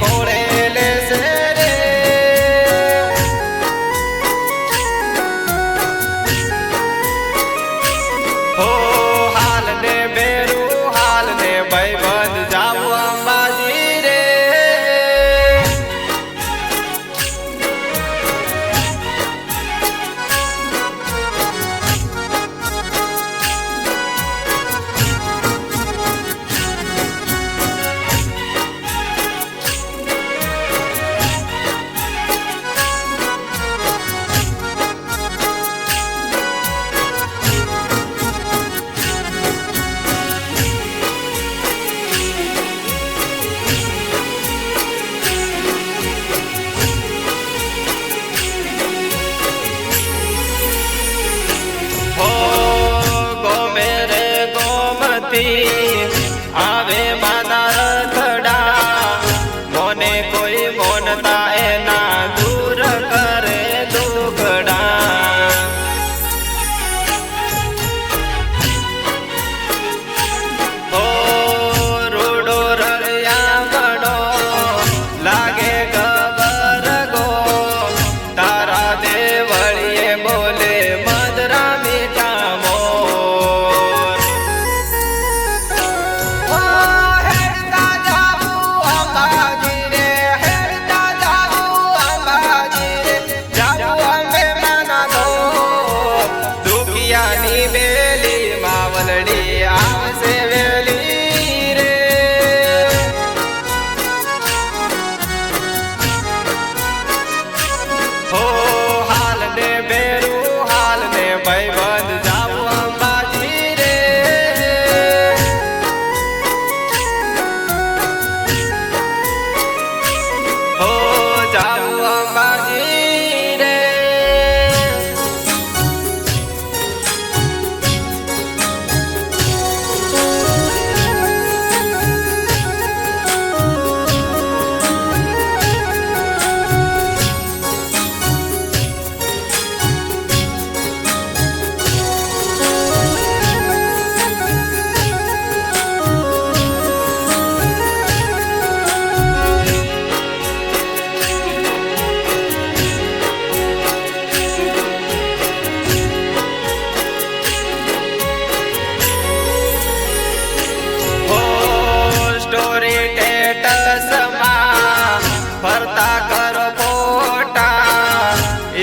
por él.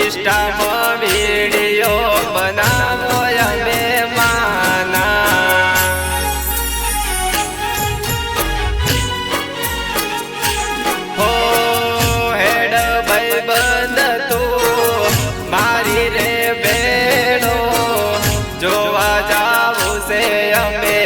ઇન્સ્ટામાં video બનાવો અમે માના હો હેડ ભાઈ બંધ તું, મારી રે જોવા જાવું છે અમે